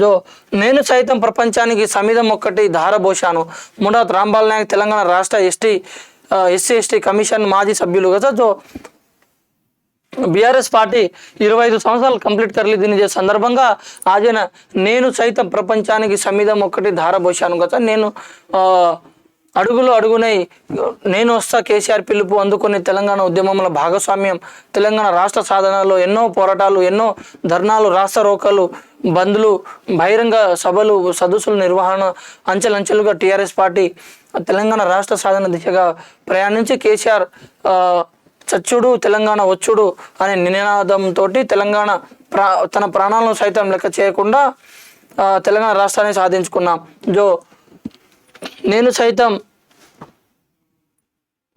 జో నేను సైతం ప్రపంచానికి సమిధం ఒక్కటి ధారబోశాను. ముడాత్ రాంబాల్ నాయక్ తెలంగాణ రాష్ట్ర ఎస్టీ ఎస్సీ ఎస్టీ కమిషన్ మాజీ సభ్యులు. కదా జో బీఆర్ఎస్ పార్టీ ఇరవై ఐదు సంవత్సరాలు కంప్లీట్ కర్లీ దీని సందర్భంగా ఆజన నేను సైతం ప్రపంచానికి సమిధం ఒక్కటి ధారబోశాను. కదా నేను అడుగులు అడుగునై నేను వస్తా కేసీఆర్ పిలుపు అందుకుని తెలంగాణ ఉద్యమంలో భాగస్వామ్యం తెలంగాణ రాష్ట్ర సాధనలో ఎన్నో పోరాటాలు ఎన్నో ధర్నాలు రాష్ట్ర రోకలు బంద్లు బహిరంగ సభలు సదస్సుల నిర్వహణ అంచెలంచెలుగా టీఆర్ఎస్ పార్టీ తెలంగాణ రాష్ట్ర సాధన దిశగా ప్రయాణించి కేసీఆర్ చచ్చుడు తెలంగాణ వచ్చుడు అనే నినాదంతో తెలంగాణ ప్రా తన ప్రాణాలను సైతం లెక్క చేయకుండా తెలంగాణ రాష్ట్రాన్ని సాధించుకున్నాం. జో నేను సైతం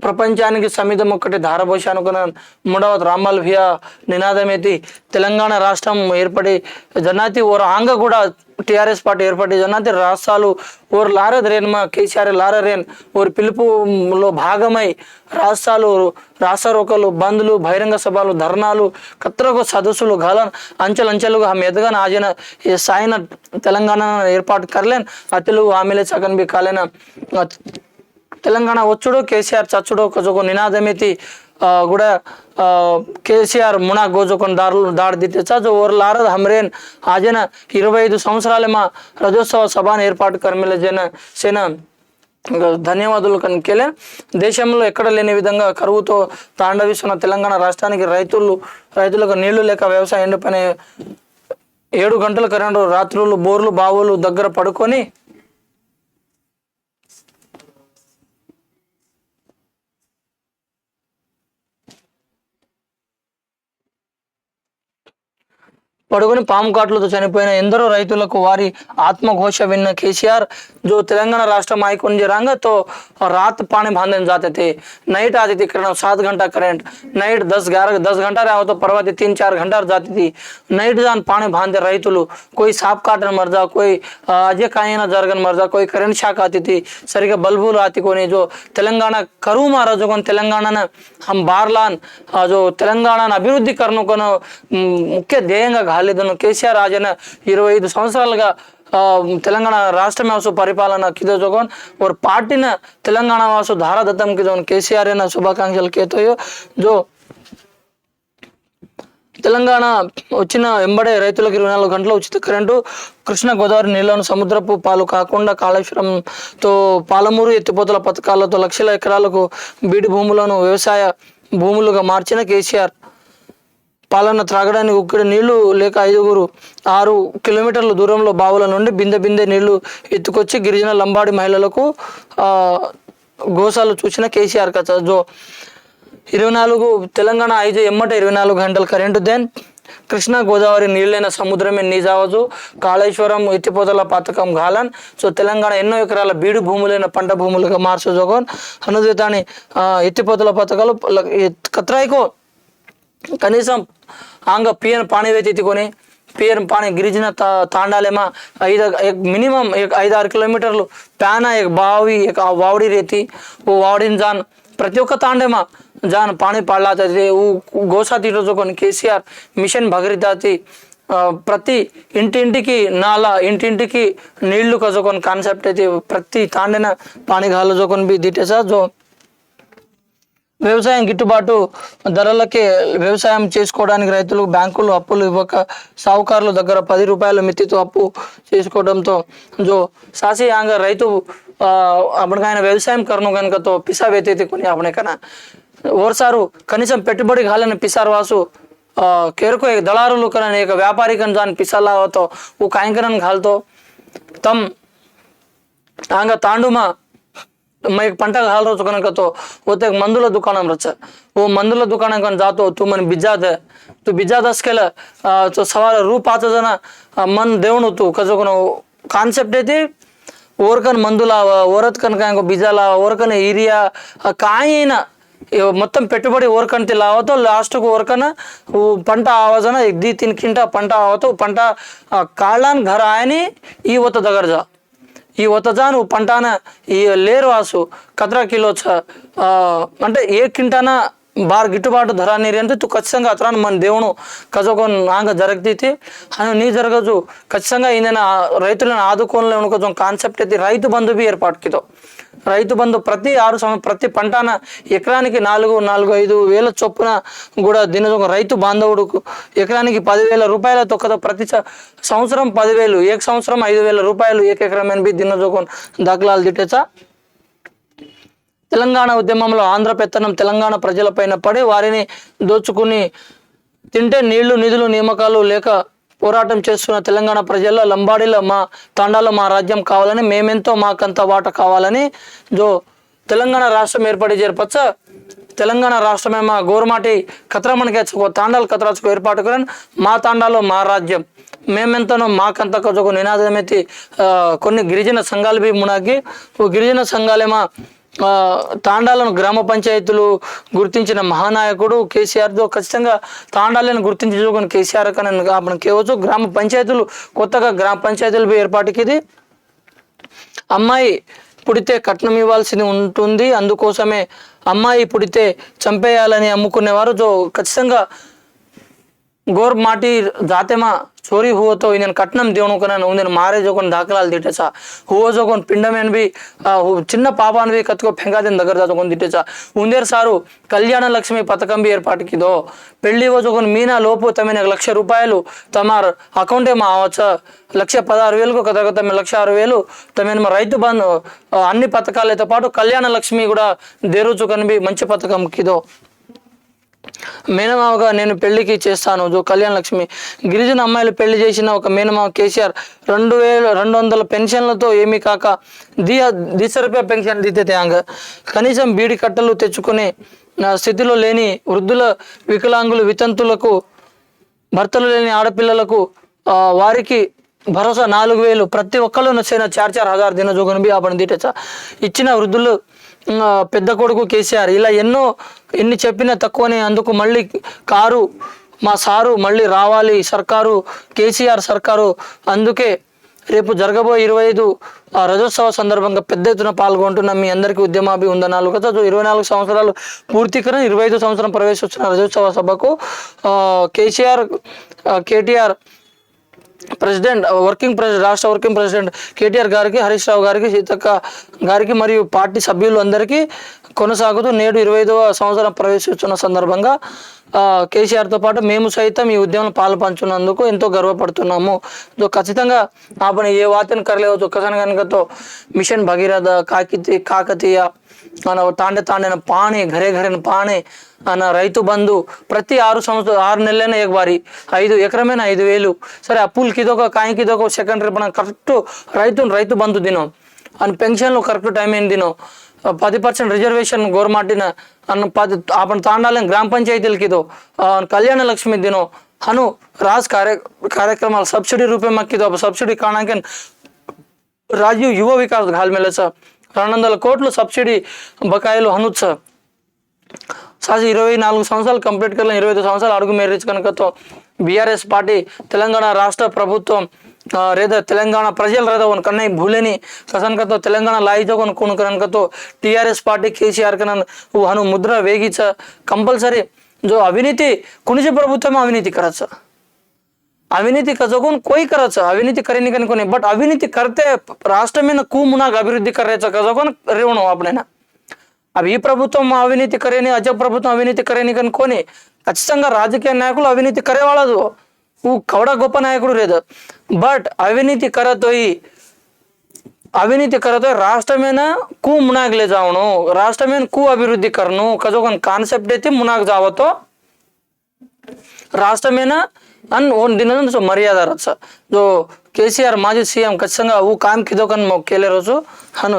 ప్రపంచానికి సమితం ఒక్కటి ధారపోషి అనుకున్న మూడవ రాంబాల్ నినాదమేతి. తెలంగాణ రాష్ట్రం ఏర్పడి జనాతి ఓర్ ఆంగ కూడా టిఆర్ఎస్ పార్టీ ఏర్పడి జనాతి రాష్ట్రాలు ఓర్ లారద్ మా కేసీఆర్ లారరేన్ ఓర్ పిలుపులో భాగమై రాష్ట్రాలు రాష్ట్రోకలు బంద్లు బహిరంగ సభలు ధర్నాలు కత్రకు సదస్సులు గలన్ అంచెలంచెలుగా ఆమె ఎదగन ఆజన సాయన తెలంగాణ ఏర్పాటు కర్లేన్ అతిలు ఆమెలే సగన్ బి కాలేన తెలంగాణ వచ్చుడు కేసీఆర్ చచ్చుడు కొంచెం నినాదమితి కూడా కేసీఆర్ మునా గోజుకొని దారులు దాడి దిట్టేసా జో ఓర్ లారద్ హమ్రేన్ ఆజన ఇరవై ఐదు సంవత్సరాల మా రజోత్సవ సభను ఏర్పాటు కర్మిల జన సేన ధన్యవాదాలు కనుకెళ్ళే దేశంలో ఎక్కడ లేని విధంగా కరువుతో తాండవిస్తున్న తెలంగాణ రాష్ట్రానికి రైతులు రైతులకు నీళ్ళు లేక వ్యవసాయం ఎండిపోయిన ఏడు గంటల కరెంటు రాత్రులు బోర్లు బావులు దగ్గర పడుకొని పడుకుని పాము కాట్లతో చనిపోయిన ఎందరో రైతులకు వారి ఆత్మఘోష విన్న కేసీఆర్ जो तेलंगाना राष्ट्र माइकोन जे रंग तो रात पानी बांधने जाते थे नाइट आती थी करंट सात घंटा करंट नाइट दस ग्यारह दस घंटा रहा हो तो परवाती तीन चार घंटा जाती थी नाइट जान पानी बांधते रही कोई सांप काटन मर जा कोई अजय कायना जरगन मर जा कोई करंट शाक आती थी सरिग् बल्बुल आती कोनी जो तेलंगाना करू मारा जो कौन तेलंगाना ने हम बारलान जो तेलंगाना अभिवृद्धि करने को मुख्य ध्येय గాలిదను కేసీఆర్ రాజన్న ఇరవై ఐదు సంవత్సరాలుగా తెలంగాణ రాష్ట్ర వాసు పరిపాలన కిదో జోగోన్ और పార్టీన తెలంగాణ వాసు ధారాదత్తం కిదో కేసీఆర్ అయిన శుభాకాంక్షలు కేతోయో. జో తెలంగాణ వచ్చిన వెంబడే రైతులకు ఇరవై నాలుగు గంటల ఉచిత కరెంటు కృష్ణా గోదావరి నీళ్ళను సముద్రపు పాలు కాకుండా కాళేశ్వరంతో పాలమూరు ఎత్తిపోతల పథకాలతో లక్షల ఎకరాలకు బీడి భూములను వ్యవసాయ భూములుగా మార్చిన కేసీఆర్. పాలన త్రాగడానికి ఉక్కడ నీళ్ళు లేక ఐదుగురు ఆరు కిలోమీటర్ల దూరంలో బావుల నుండి బిందె బిందె నీళ్ళు ఎత్తుకొచ్చి గిరిజన లంబాడి మహిళలకు గోసాలు చూసిన కేసీఆర్ కథ. జో ఇరవై నాలుగు తెలంగాణ ఐదు ఎమ్మట ఇరవై నాలుగు గంటలు కరెంటు దెన్. కృష్ణా గోదావరి నీళ్ళైన సముద్రమే నీజావజు కాళేశ్వరం ఎత్తిపోతల పథకం గాలన్ సో తెలంగాణ ఎన్నో ఎకరాల బీడు భూములైన పంట భూములుగా మార్చు జోగోన్. అనుదితాని ఎత్తిపోతల పథకాలు కత్రాయికో కనీసం ఆంగ పిఎన్ పానీవే తెచ్చుకొని పేరు పాని గిరిజన తా తాండాలేమా ఐదు మినిమం ఐదు ఆరు కిలోమీటర్లు ప్యాన బావి వావడి రేతి ఓ వావడిని జాన్ ప్రతి ఒక్క తాండేమా జాన్ పాని పాడలాతది ఊ గోసా తీటోచుకొని కేసీఆర్ మిషన్ భగరితాతి ప్రతి ఇంటింటికి నాల ఇంటింటికి నీళ్ళు కజుకొని కాన్సెప్ట్ అయితే ప్రతి తాండేన పానీ గాలు చూకొని బి దిట్టేసా జో వ్యవసాయం గిట్టుబాటు ధరలకే వ్యవసాయం చేసుకోవడానికి రైతులు బ్యాంకులు అప్పులు ఇవ్వక సాహుకారుల దగ్గర పది రూపాయల మిత్తితో అప్పు చేసుకోవడంతో జో సాసియాంగ రైతు అప్పటికైన వ్యవసాయం కరను కనుకతో పిసా వేతైతే కొని అప్పటికైనా ఓరసారు కనీసం పెట్టుబడి కాలని పిసారు వాసు కేరుకు దళారులు కన వ్యాపారికన్ దాని పిసాలతో ఓ కాయంకరన్ కాలతో తమ్ ఆంగ తాండుమా ಮೈಗೆ ಪಂಟಾಗ ಹಾಲು ರೊಚ್ಕೊಳಕತ್ತು ಓತೆಗೆ ಮಂದುಲ ದುಕಾನ ರಚ್ಚ ಓ ಮಂದುಲ ದುಕಾನ ಜಾತೋ ತೂ ಮನೆ ಬಿಜ್ಜಾದ तू बिजा दस केलं तो सवाल रूप पाहत ना मन देऊन होतो कसं कोण कॉन्सेप्ट आहे ते ఓరకన్ మందులావా ఓరత్కన్ కాయ బిజాలా ఓరకన్ ఏరియా కాయన మొత్తం పెట్టుబడి ఓరకన్ లావతో లాస్ట్కు ఓరకన పంట ఆవాజన ఎగ్ది తినికింట పంట ఆవతో పంట కాళ్ళని ఘర ఆయని ఈ ఒత్త దగ్గర ఈ ఒతజాను పంటాన ఈ లేరు వాసు కత్రా కిలో చ అంటే ఏ కింటాన బార్ గిట్టుబాటు ధర నీరు అంటే తు ఖచ్చితంగా అతను మన దేవుడు కజొకొని నాంగ జరగతీతి అని నీ జరగదు ఖచ్చితంగా ఈయన రైతులను ఆదుకోలేను కొంచెం కాన్సెప్ట్ అయితే రైతు బంధు బి ఏర్పాటుకితో. రైతు బంధు ప్రతి ఆరు సంవ- ప్రతి పంటన ఎకరానికి నాలుగు నాలుగు ఐదు వేల చొప్పున కూడా దీని ఒక రైతు బాంధవుడుకు ఎకరానికి పదివేల రూపాయల తొక్కతో ప్రతి సంవత్సరం పదివేలు ఏక సంవత్సరం ఐదు వేల రూపాయలు ఏక ఎకరం ఎనభై దాఖలాలు దిట్టేసా? తెలంగాణ ఉద్యమంలో ఆంధ్ర పెత్తనం తెలంగాణ ప్రజలపైన పడి వారిని దోచుకుని తింటే నీళ్ళు నిధులు నియామకాలు లేక పోరాటం చేస్తున్న తెలంగాణ ప్రజల్లో లంబాడీలో మా తాండాలో మా రాజ్యం కావాలని మేమెంతో మాకంత వాట కావాలని జో తెలంగాణ రాష్ట్రం ఏర్పడి చేరపచ్చ. తెలంగాణ రాష్ట్రమే మా గోరుమాటి కత్రమణికి తాండాలు కత్రాచుకు ఏర్పాటు కరని మా తాండాలో మా రాజ్యం. మేమెంతనో మాకంత ఒక నినాదమెత్తి ఆ, కొన్ని గిరిజన సంఘాలు బి మునాగి ఓ గిరిజన సంఘాలేమా తాండాలను గ్రామ పంచాయతీలు గుర్తించిన మహానాయకుడు కేసీఆర్తో ఖచ్చితంగా తాండాలను గుర్తించి కేసీఆర్ కానీ మనం కేవచ్చు. గ్రామ పంచాయతీలు కొత్తగా గ్రామ పంచాయతీలపై ఏర్పాటుకి ఇది. అమ్మాయి పుడితే కట్నం ఇవ్వాల్సింది ఉంటుంది. అందుకోసమే అమ్మాయి పుడితే చంపేయాలని అమ్ముకునేవారు. ఖచ్చితంగా ગોર માટી જાતેમાં ચોરી હુઓ તો ઇંદન కట్నం దేవును కొనను ఉందిన మారే జోకొన దాఖలాలు తిట్టేసా హువ జోకొన పిండమేన్ బి చిన్న పాపాన్ బి కత్తుకో ఫెంగాదిన దగ్గర దాచుకొని తిట్టేసా ఉందేరు సారు కళ్యాణ లక్ష్మి పథకం బి ఏర్పాటుకిదో పెళ్ళి జోకొన మీనా లోపు తమ లక్ష రూపాయలు తమ అకౌంటే మా అవచ్చ లక్ష పదహారు వేలకు కథ తమ లక్ష ఆరు వేలు తమ రైతు బంధు అన్ని పథకాలతో పాటు కళ్యాణ లక్ష్మి కూడా దేరుచుకొని బి మంచి పథకం కిదో. మేనమావగా నేను పెళ్ళికి చేస్తాను. జో కళ్యాణ లక్ష్మి. గిరిజన అమ్మాయిలు పెళ్ళి చేసిన ఒక మేనమావ కేసీఆర్ రెండు వేల రెండు వందల పెన్షన్లతో ఏమీ కాక దియ దిశ రూపాయ పెన్షన్ దితే కనీసం బీడి కట్టలు తెచ్చుకునే స్థితిలో లేని వృద్ధుల వికలాంగులు వితంతులకు భర్తలు లేని ఆడపిల్లలకు వారికి భరోసా నాలుగు వేలు. ప్రతి ఒక్కళ్ళు నచ్చిన చార్ చార్ హజార్ దిన బి ఆపణ ఇచ్చిన వృద్ధులు పెద్ద కొడుకు కేసీఆర్. ఇలా ఎన్నో ఎన్ని చెప్పినా తక్కువనే. అందుకు మళ్ళీ కారు మా సారు మళ్ళీ రావాలి. సర్కారు కేసీఆర్ సర్కారు. అందుకే రేపు జరగబోయే ఇరవై ఐదు రజోత్సవ సందర్భంగా పెద్ద ఎత్తున పాల్గొంటున్న మీ అందరికీ ఉద్యమాభి ఉందనాలు కదా ఇరవై నాలుగు సంవత్సరాలు పూర్తికరణ ఇరవై ఐదు సంవత్సరం ప్రవేశించిన రజోత్సవ సభకు KCR KTR president working president రాష్ట్ర వర్కింగ్ ప్రెసిడెంట్ కేటీఆర్ గారికి హరీష్ రావు గారికి సీతక్క గారికి మరియు పార్టీ సభ్యులు అందరికీ కొనసాగుతూ నేడు ఇరవై ఐదవ సంవత్సరం ప్రవేశిస్తున్న సందర్భంగా కేసీఆర్తో పాటు మేము సైతం ఈ ఉద్యమంలో పాలు పంచున్నందుకు ఎంతో గర్వపడుతున్నాము. సో ఖచ్చితంగా ఆపణ ఏ వాతను కరలేవచ్చు ఒక్కసారి కనుకతో మిషన్ భగీరథ కాకి కాకతీయ అన్న ತಾಂಡೆ ತಾಂಡೆನ ಪಾಣೆ ಘರೆ ಘರೆನ ಪಾಣೆ అన్న రైతు బంధు ప్రతి ఆరు సంవత్సరం ఆరు నెలలైన ఎగ వారి ఐదు ఎకరమైన ఐదు వేలు. సరే అప్పులకి ఇదొక కాయకి ఇదొక సెకండ్ రేపు కరెక్ట్ రైతు రైతు బంధు దినం. అని పెన్షన్లు కరెక్ట్ టైం ఏం దినం? పది పర్సెంట్ రిజర్వేషన్ గవర్నమెంట్న అన్న పది ఆపణ తాండాలని గ్రామ పంచాయతీలకి ఇదో కళ్యాణ లక్ష్మి దినం. అను రాజ్ కార్య కార్యక్రమాలు సబ్సిడీ రూపే మక్కిదో సబ్సిడీ కాణాకే రాజీవ్ యువ వికాస్ ఘాల్ మేలే సార్ రెండు వందల కోట్లు సబ్సిడీ బకాయిలు అనుత్స సాజీ ఇరవై నాలుగు సంవత్సరాలు కంప్లీట్ కల్లా ఇరవై ఐదు సంవత్సరాలు అడుగు మేరేజ్ కనుకతో బీఆర్ఎస్ పార్టీ తెలంగాణ రాష్ట్ర ప్రభుత్వం రేద తెలంగాణ ప్రజల రేద కన్నై భూలేని కసనకతో తెలంగాణ లాయితో కొనుక్కుని కనుకతో టీఆర్ఎస్ పార్టీ కేసీఆర్ కనన్ హను ముద్ర వేగించ కంపల్సరీ. జో అవినీతి కుణిజ ప్రభుత్వం అవినీతి కరచ్చా అవినీతి చదువుకొని కోయి కరచ? అవినీతి కరేని కనుకొని బట్ అవినీతి కరితే రాష్ట్రం మీద కూమునాకు అభివృద్ధి కరేచ చదువుకొని రేవణం అప్పుడైనా. అవి ఈ ప్రభుత్వం అవినీతి కరేని అజ ప్రభుత్వం అవినీతి కరేని కనుకొని ఖచ్చితంగా రాజకీయ నాయకులు అవినీతి కరేవాళ్ళదు ఊ కవడ గొప్ప నాయకుడు లేదు. బట్ అవినీతి కరతోయి అవినీతి కరతో రాష్ట్రమైన కూ మునాగ్లే జావును. రాష్ట్రమైన కూ అభివృద్ధి కరను కదొక కాన్సెప్ట్ అయితే మునాగ్ జావతో రాష్ట్రమైన ಐತಿ ಮುನಾಗ್ ಜಾವತ್ತೋ రాష్ట్రమేనా అని ఓన్ ದಿನ సో మర్యాద రచ్చ సో కేసీఆర్ మాజీ సీఎం ఖచ్చితంగా ఊ కామ్ కిదో కన్ కేలే రోజు హను